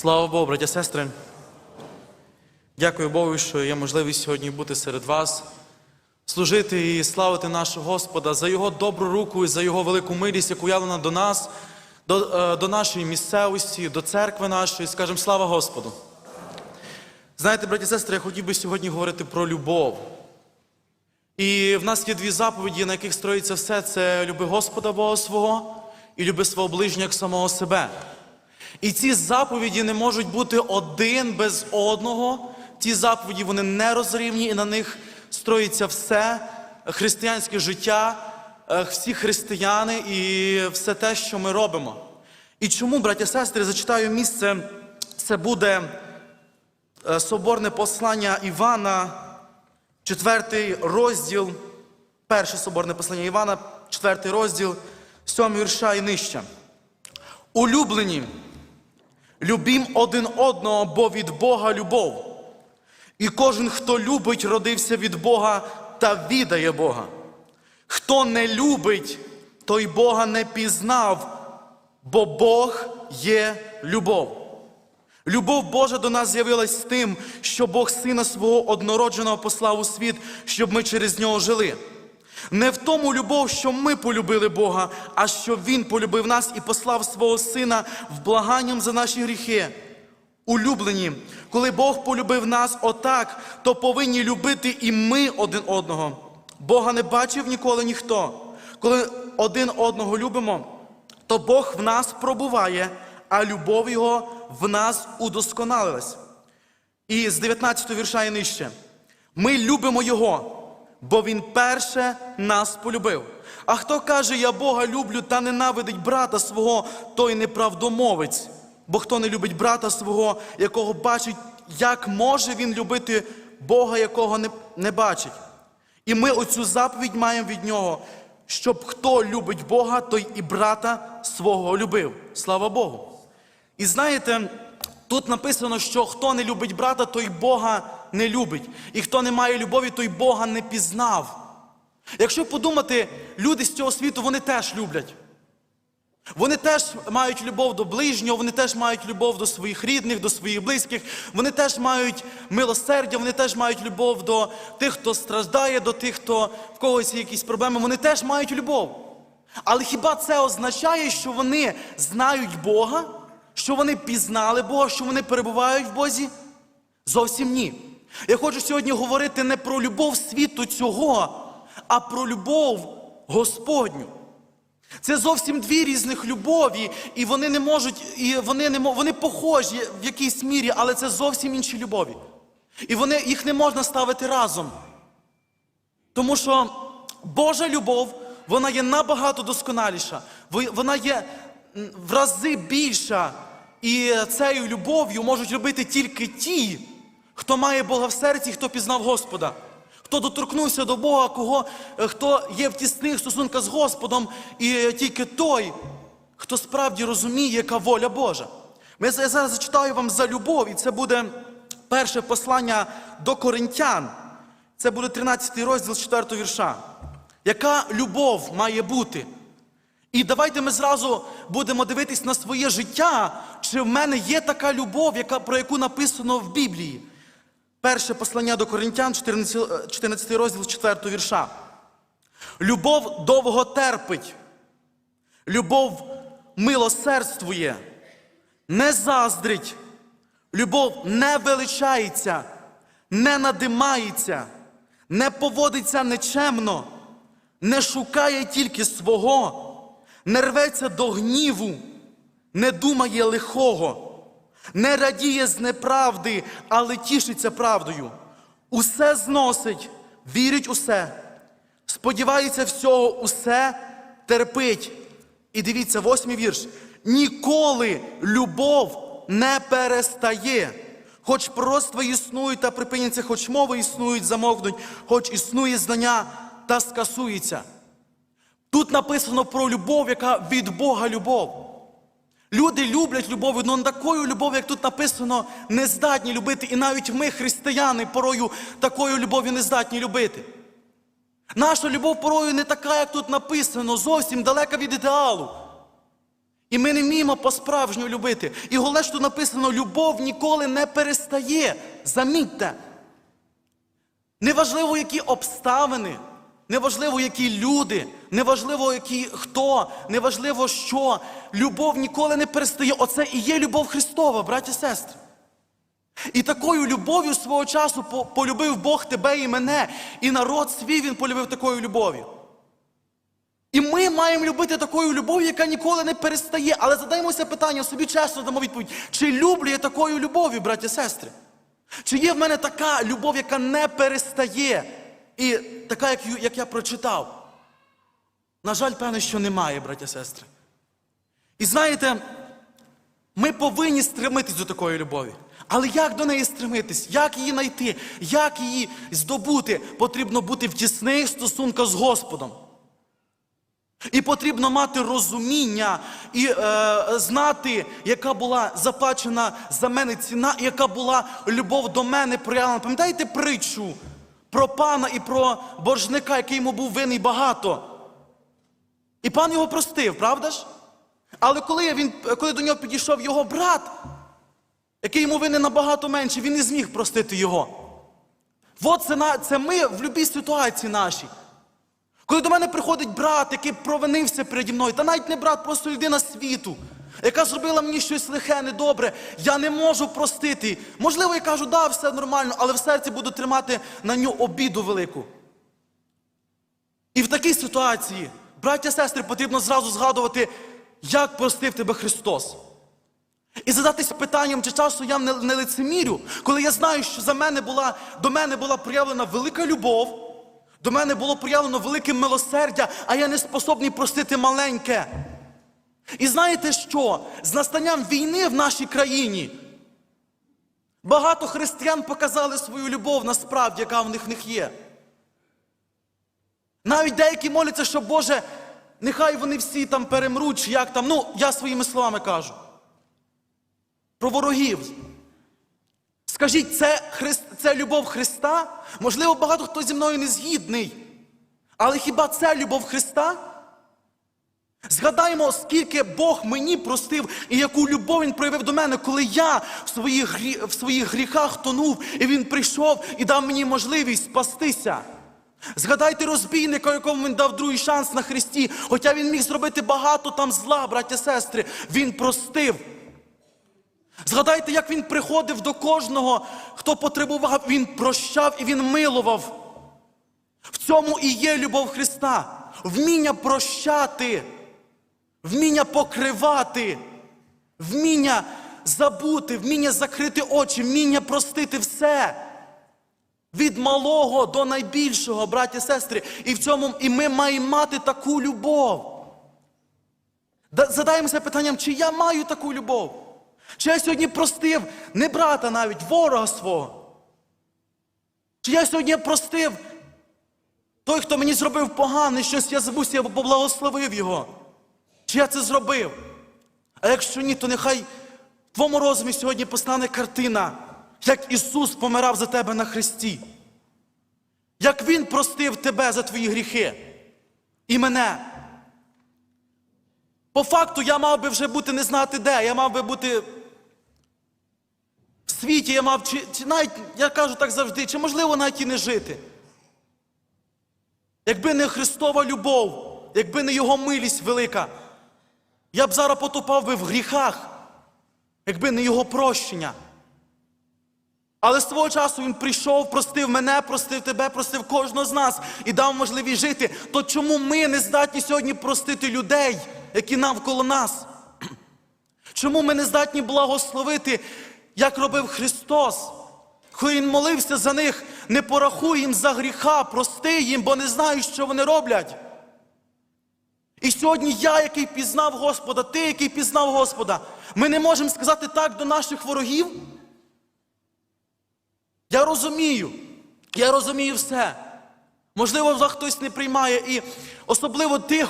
Слава Богу, браття сестри. Дякую Богу, що є можливість сьогодні бути серед вас, служити і славити нашого Господа за Його добру руку і за Його велику милість, яку явлена до нас, до, е, до нашої місцевості, до церкви нашої. Скажемо слава Господу. Знаєте, браті сестри, я хотів би сьогодні говорити про любов. І в нас є дві заповіді, на яких строїться все: це люби Господа Бога свого і люби свого ближнього як самого себе. І ці заповіді не можуть бути один без одного. Ці заповіді вони нерозрівні, і на них строїться все християнське життя, е, всі християни і все те, що ми робимо. І чому, браття сестри, зачитаю місце, це буде е, соборне послання Івана, четвертий розділ, перше соборне послання Івана, четвертий розділ, сьомий вірша і нижче. Улюблені, любім один одного, бо від Бога любов. І кожен, хто любить, родився від Бога та відає Бога. Хто не любить, той Бога не пізнав, бо Бог є любов. Любов Божа до нас з'явилась тим, що Бог Сина свого однородженого послав у світ, щоб ми через нього жили. Не в тому любов, що ми полюбили Бога, а що Він полюбив нас і послав свого Сина в благанням за наші гріхи. Улюблені, коли Бог полюбив нас отак, то повинні любити і ми один одного. Бога не бачив ніколи ніхто. Коли один одного любимо, то Бог в нас пробуває, а любов Його в нас удосконалилась. І з 19 вірша і нижче. Ми любимо Його, бо Він перше нас полюбив. А хто каже, я Бога люблю та ненавидить брата свого, той неправдомовець. Бо хто не любить брата свого, якого бачить, як може він любити Бога, якого не, не бачить? І ми оцю заповідь маємо від нього, щоб хто любить Бога, той і брата свого любив. Слава Богу. І знаєте, тут написано, що хто не любить брата, той Бога не любить. І хто не має любові, той Бога не пізнав. Якщо подумати, люди з цього світу вони теж люблять. Вони теж мають любов до ближнього, вони теж мають любов до своїх рідних, до своїх близьких, вони теж мають милосердя, вони теж мають любов до тих, хто страждає, до тих, хто в когось є якісь проблеми, вони теж мають любов. Але хіба це означає, що вони знають Бога, що вони пізнали Бога, що вони перебувають в Бозі? Зовсім ні. Я хочу сьогодні говорити не про любов світу цього, а про любов Господню. Це зовсім дві різних любові, і вони не можуть, і вони не вони похожі в якійсь мірі, але це зовсім інші любові. І вони, їх не можна ставити разом. Тому що Божа любов, вона є набагато досконаліша, вона є в рази більша. І цією любов'ю можуть робити тільки ті, хто має Бога в серці, хто пізнав Господа. Хто доторкнувся до Бога, кого, е, хто є в тісних стосунках з Господом, і тільки той, хто справді розуміє, яка воля Божа. Ми я зараз зачитаю вам за любов, і це буде перше послання до коринтян. Це буде 13 розділ з 4 вірша. Яка любов має бути? І давайте ми зразу будемо дивитись на своє життя, чи в мене є така любов, яка, про яку написано в Біблії. Перше послання до Коринтян, 14, 14 розділ 4 вірша. Любов довго терпить, любов милосердствує, не заздрить, любов не величається, не надимається, не поводиться нечемно, не шукає тільки свого, не рветься до гніву, не думає лихого не радіє з неправди, але тішиться правдою. Усе зносить, вірить усе, сподівається всього, усе терпить. І дивіться, восьмий вірш. Ніколи любов не перестає. Хоч пророцтва існують та припиняться, хоч мови існують, замовкнуть, хоч існує знання та скасується. Тут написано про любов, яка від Бога любов. Люди люблять любов, але такою любов'ю, як тут написано, не здатні любити. І навіть ми, християни, порою такою любов'ю не здатні любити. Наша любов порою не така, як тут написано, зовсім далека від ідеалу. І ми не вміємо по-справжньому любити. І головне, що тут написано, любов ніколи не перестає. Замітьте. Неважливо, які обставини, неважливо, які люди, неважливо, які хто, неважливо що. Любов ніколи не перестає. Оце і є любов Христова, браті і сестри. І такою любов'ю свого часу полюбив Бог тебе і мене, і народ свій він полюбив такою любов'ю. І ми маємо любити такою любов'ю, яка ніколи не перестає. Але задаємося питанням, собі чесно дамо відповідь, чи люблю я такою любов'ю, браті і сестри? Чи є в мене така любов, яка не перестає, і така, як, як я прочитав? На жаль, певне, що немає, браті і сестри. І знаєте, ми повинні стремитись до такої любові. Але як до неї стремитись? Як її знайти? Як її здобути? Потрібно бути в тісних стосунках з Господом. І потрібно мати розуміння і е, знати, яка була заплачена за мене ціна, і яка була любов до мене проявлена. Пам'ятаєте притчу про пана і про боржника, який йому був винний багато? І пан його простив, правда ж? Але коли, він, коли до нього підійшов його брат, який йому винен набагато менше, він не зміг простити його. От це, це ми в будь-якій ситуації нашій. Коли до мене приходить брат, який провинився переді мною, та навіть не брат, просто людина світу, яка зробила мені щось лихе, недобре, я не можу простити. Можливо, я кажу, да, все нормально, але в серці буду тримати на нього обіду велику. І в такій ситуації, браття сестри, потрібно зразу згадувати, як простив тебе Христос. І задатись питанням, чи часу я не, лицемірю, коли я знаю, що за мене була, до мене була проявлена велика любов, до мене було проявлено велике милосердя, а я не способний простити маленьке. І знаєте що? З настанням війни в нашій країні багато християн показали свою любов насправді, яка в них в них є. Навіть деякі моляться, що Боже, нехай вони всі там перемруть, чи як там. Ну, я своїми словами кажу. Про ворогів. Скажіть, це, Христ, це любов Христа? Можливо, багато хто зі мною не згідний. Але хіба це любов Христа? Згадаємо, скільки Бог мені простив і яку любов Він проявив до мене, коли я в своїх, грі... в своїх гріхах тонув, і Він прийшов і дав мені можливість спастися. Згадайте розбійника, якому він дав другий шанс на Христі, хоча він міг зробити багато там зла, браття сестри, він простив. Згадайте, як він приходив до кожного, хто потребував, він прощав і він милував. В цьому і є любов Христа. Вміння прощати, вміння покривати, вміння забути, вміння закрити очі, вміння простити все. Від малого до найбільшого, браті і сестри. І в цьому і ми маємо мати таку любов. Задаємося питанням, чи я маю таку любов? Чи я сьогодні простив не брата навіть, ворога свого? Чи я сьогодні простив той, хто мені зробив погане, щось я забувся, я поблагословив його? Чи я це зробив? А якщо ні, то нехай в твоєму розумі сьогодні постане картина, як Ісус помирав за тебе на Христі. Як Він простив тебе за твої гріхи і мене. По факту я мав би вже бути не знати де, я мав би бути в світі, я мав, чи, чи навіть, я кажу так завжди, чи можливо навіть і не жити. Якби не Христова любов, якби не Його милість велика, я б зараз потопав би в гріхах, якби не Його прощення. Але з того часу Він прийшов, простив мене, простив тебе, простив кожного з нас і дав можливість жити. То чому ми не здатні сьогодні простити людей, які навколо нас? Чому ми не здатні благословити, як робив Христос? Коли Він молився за них, не порахуй їм за гріха, прости їм, бо не знають, що вони роблять. І сьогодні я, який пізнав Господа, ти, який пізнав Господа, ми не можемо сказати так до наших ворогів. Я розумію, я розумію все. Можливо, хтось не приймає, і особливо тих,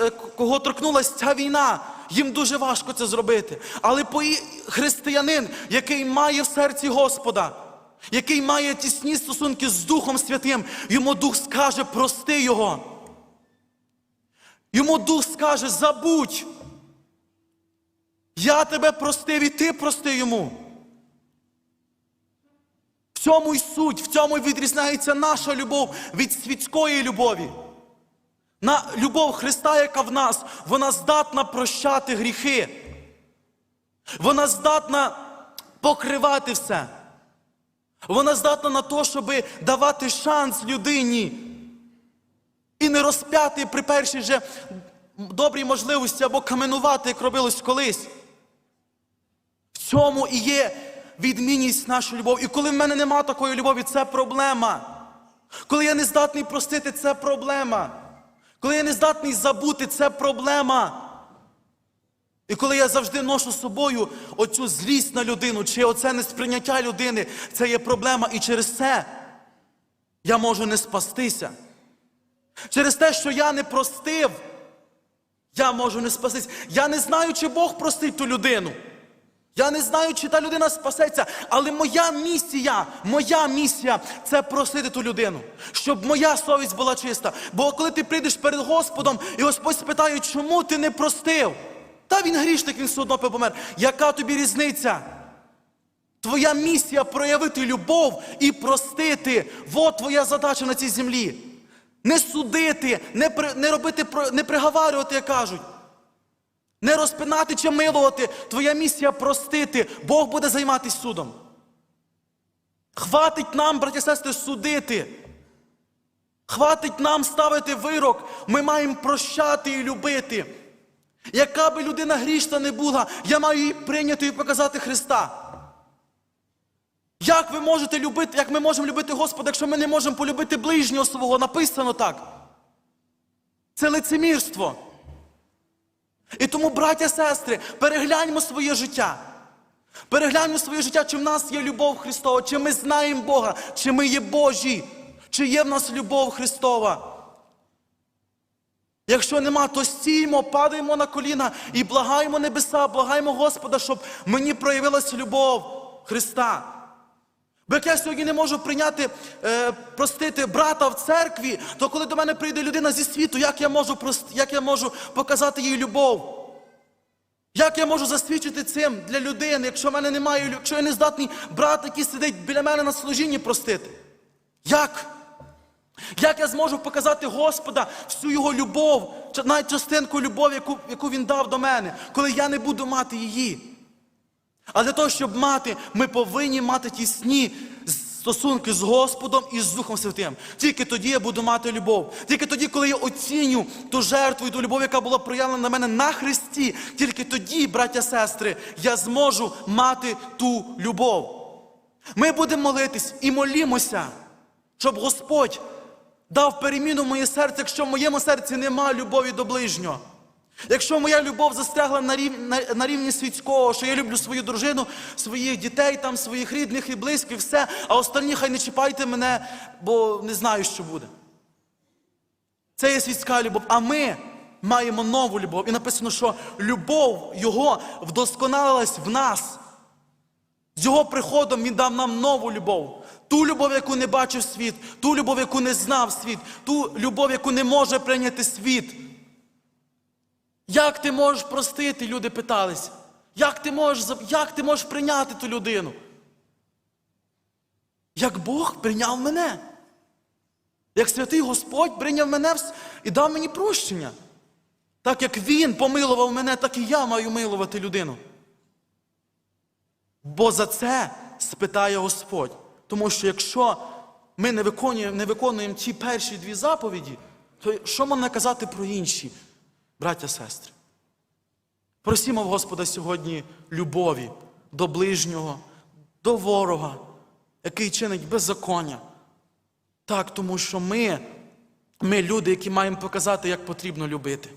е, кого торкнулася ця війна, їм дуже важко це зробити. Але християнин, який має в серці Господа, який має тісні стосунки з Духом Святим, йому Дух скаже, прости його. Йому Дух скаже, забудь. Я тебе простив і ти прости йому. В цьому й суть, в цьому й відрізняється наша любов від світської любові. На любов Христа, яка в нас, вона здатна прощати гріхи. Вона здатна покривати все. Вона здатна на те, щоб давати шанс людині і не розп'яти при першій же добрій можливості або каменувати, як робилось колись. В цьому і є відмінність нашої любові. І коли в мене нема такої любові, це проблема. Коли я не здатний простити, це проблема. Коли я не здатний забути, це проблема. І коли я завжди ношу з собою оцю злість на людину, чи оце несприйняття людини, це є проблема. І через це я можу не спастися. Через те, що я не простив, я можу не спастись. Я не знаю, чи Бог простить ту людину. Я не знаю, чи та людина спасеться, але моя місія, моя місія це просити ту людину, щоб моя совість була чиста. Бо коли ти прийдеш перед Господом, і Господь спитає, чому ти не простив? Та він грішник, він все одно помер. Яка тобі різниця? Твоя місія проявити любов і простити. Вот твоя задача на цій землі. Не судити, не, при, не робити, не приговарювати, як кажуть. Не розпинати чи милувати. Твоя місія простити. Бог буде займатися судом. Хватить нам, браті і сестри, судити. Хватить нам ставити вирок. Ми маємо прощати і любити. Яка би людина грішна не була, я маю її прийняти і показати Христа. Як ви можете любити, як ми можемо любити Господа, якщо ми не можемо полюбити ближнього свого? Написано так. Це лицемірство. І тому, браття, сестри, перегляньмо своє життя. Перегляньмо своє життя, чи в нас є любов Христова, чи ми знаємо Бога, чи ми є Божі, чи є в нас любов Христова. Якщо нема, то стіймо, падаємо на коліна і благаємо небеса, благаємо Господа, щоб мені проявилася любов Христа. Бо як я сьогодні не можу прийняти, е, простити брата в церкві, то коли до мене прийде людина зі світу, як я можу прост... як я можу показати їй любов? Як я можу засвідчити цим для людини, якщо в мене немає, якщо я не здатний брат, який сидить біля мене на служінні простити? Як? Як я зможу показати Господа всю його любов, навіть частинку любові, яку, яку він дав до мене, коли я не буду мати її? А для того, щоб мати, ми повинні мати тісні стосунки з Господом і з Духом Святим. Тільки тоді я буду мати любов. Тільки тоді, коли я оціню ту жертву і ту любов, яка була проявлена на мене на Христі, тільки тоді, браття сестри, я зможу мати ту любов. Ми будемо молитись і молімося, щоб Господь дав переміну в моє серце, якщо в моєму серці нема любові до ближнього. Якщо моя любов застрягла на рівні, на, рівні світського, що я люблю свою дружину, своїх дітей, там, своїх рідних і близьких, все, а останні хай не чіпайте мене, бо не знаю, що буде. Це є світська любов. А ми маємо нову любов. І написано, що любов Його вдосконалилась в нас. З його приходом він дав нам нову любов. Ту любов, яку не бачив світ, ту любов, яку не знав світ, ту любов, яку не може прийняти світ. Як ти можеш простити, люди питались? Як ти можеш, як ти можеш прийняти ту людину? Як Бог прийняв мене. Як святий Господь прийняв мене і дав мені прощення. Так як Він помилував мене, так і я маю милувати людину. Бо за це спитає Господь. Тому що якщо ми не виконуємо, не виконуємо ті перші дві заповіді, то що можна казати про інші, браття сестри? Просімо в Господа сьогодні любові до ближнього, до ворога, який чинить беззаконня. Так, тому що ми, ми люди, які маємо показати, як потрібно любити.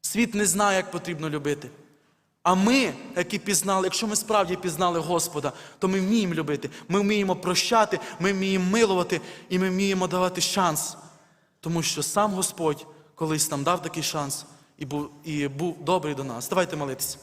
Світ не знає, як потрібно любити. А ми, які пізнали, якщо ми справді пізнали Господа, то ми вміємо любити, ми вміємо прощати, ми вміємо милувати і ми вміємо давати шанс. Тому що сам Господь колись нам дав такий шанс і був, і був добрий до нас. Давайте молитися.